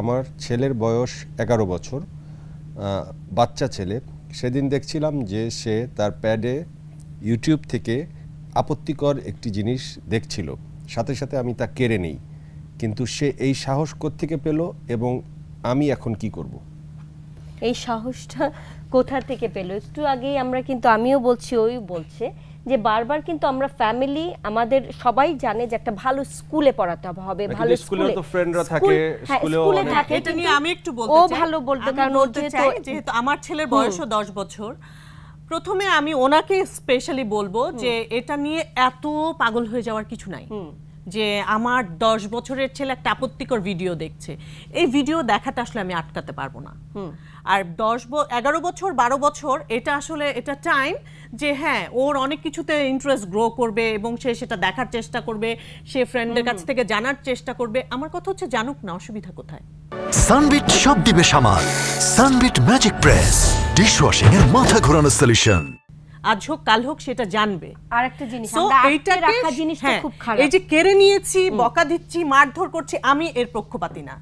আমার ছেলের বয়স এগারো বছর বাচ্চা ছেলে। সেদিন দেখছিলাম যে সে তার প্যাডে ইউটিউব থেকে আপত্তিকর একটি জিনিস দেখছিল। সাথে সাথে আমি তা কেড়ে নেই। কিন্তু সে এই সাহস থেকে পেল এবং আমি এখন কি করব? এই সাহসটা কোথা থেকে পেল? একটু আগেই আমরা কিন্তু আমিও বলছি ওই বলছে যে বারবার কিন্তু আমরা ফ্যামিলি আমাদের সবাই জানে যে একটা ভালো স্কুলে পড়াতে হবে ভালো স্কুলে তো friendরা স্কুল- থাকে, হ্যাঁ, স্কুলে থাকে এটা নিয়ে আমি একটু বলতে চাই। ও ভালো বলবে আমি কারণ ও বলতে যেহেতু যেহেতু আমার ছেলের বয়সও দশ বছর প্রথমে আমি ওনাকে স্পেশালি বলব যে এটা নিয়ে এত পাগল হয়ে যাওয়ার কিছু নাই। যে আমার দশ বছরের ছেলে একটা আপত্তিকর ভিডিও দেখছে। এই ভিডিও দেখাটা আসলে আমি আটকাতে পারব না। আর দশ ব- এগারো বছর বারো বছর এটা আসলে এটা টাইম যে হ্যাঁ ওর অনেক কিছুতে ইন্টারেস্ট গ্রো করবে এবং সে সেটা দেখার চেষ্টা করবে সে ফ্রেন্ডের কাছ থেকে জানার চেষ্টা করবে। আমার কথা হচ্ছে জানুক না অসুবিধা কোথায়? সানবিট সব দিবে সামাল। সানবিট ম্যাজিক প্রেস ডিশওয়াশিং এর মাথা ঘোরানো সলিউশন আজ হোক কাল হোক সেটা জানবে। আরেকটা জিনিস আমরা এইটাকে রাখা জিনিসটা হ্যাঁ, খুব খারাপ। এই যে কেড়ে নিয়েছি বকা দিচ্ছি মারধর করছি আমি এর পক্ষপাতি না।